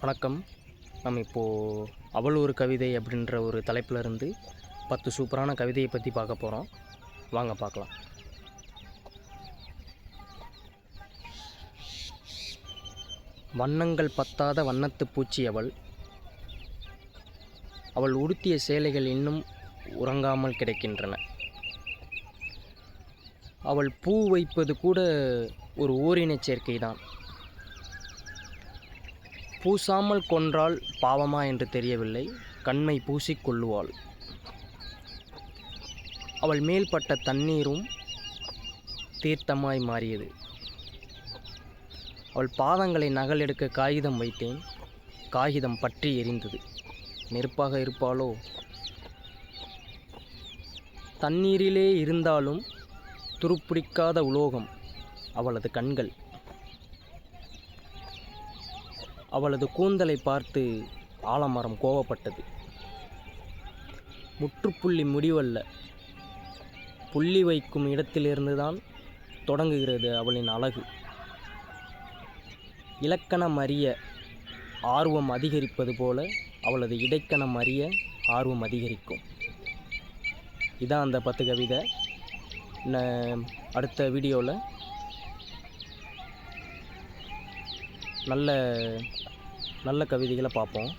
வணக்கம். நம்ம இப்போது அவள் ஒரு கவிதை அப்படின்ற ஒரு தலைப்பில் இருந்து பத்து சூப்பரான கவிதையை பற்றி பார்க்க போகிறோம் வாங்க பார்க்கலாம். வண்ணங்கள் பத்தாத வண்ணத்து பூச்சி அவள். அவள் உடுத்திய சேலைகள் இன்னும் உறங்காமல் கிடைக்கின்றன. அவள் பூ வைப்பது கூட ஒரு ஓரினச் சேர்க்கைதான். பூசாமல் கொன்றால் பாவமா என்று தெரியவில்லை. கண்மை பூசிக்கொள்ளுவாள் அவள் மேல்பட்ட தண்ணீரும் தீர்த்தமாய் மாறியது. அவள் பாதங்களை நகலெடுக்க காகிதம் வைத்தேன். காகிதம் பற்றி எரிந்தது. நெருப்பாக இருப்பாளோ? தண்ணீரிலே இருந்தாலும் துருப்பிடிக்காத உலோகம். அவளது கண்கள் அவளது கூந்தலை பார்த்து ஆலமரம் கோவப்பட்டது. முற்றுப்புள்ளி முடிவல்ல. புள்ளி வைக்கும் இடத்திலிருந்து தான் தொடங்குகிறது அவளின் அழகு. இலக்கணம் அறிய ஆர்வம் அதிகரிப்பது போல அவளது இடைக்கணம் அறிய ஆர்வம் அதிகரிக்கும். இதான் அந்த பத்து கவிதை. ந- அடுத்த வீடியோவில் நல்ல நல்ல கவிதைகளை பார்ப்போம்.